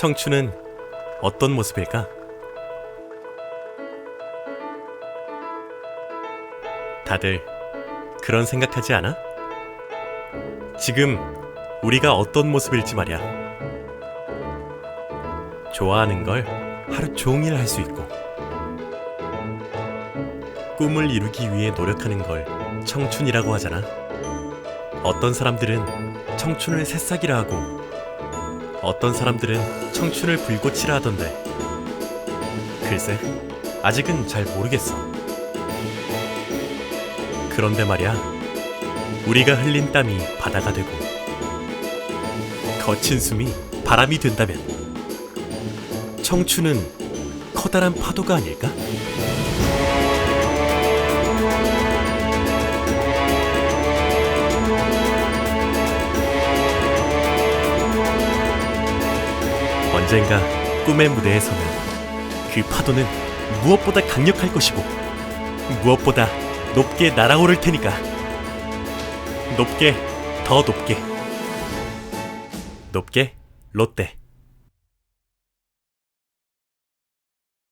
청춘은 어떤 모습일까? 다들 그런 생각하지 않아? 지금 우리가 어떤 모습일지 말이야. 좋아하는 걸 하루 종일 할 수 있고, 꿈을 이루기 위해 노력하는 걸 청춘이라고 하잖아. 어떤 사람들은 청춘을 새싹이라 하고, 어떤 사람들은 청춘을 불꽃이라 하던데. 글쎄, 아직은 잘 모르겠어. 그런데 말이야, 우리가 흘린 땀이 바다가 되고, 거친 숨이 바람이 된다면, 청춘은 커다란 파도가 아닐까? 언젠가 꿈의 무대에 서면 그 파도는 무엇보다 강력할 것이고 무엇보다 높게 날아오를 테니까. 높게 더 높게. 높게 롯데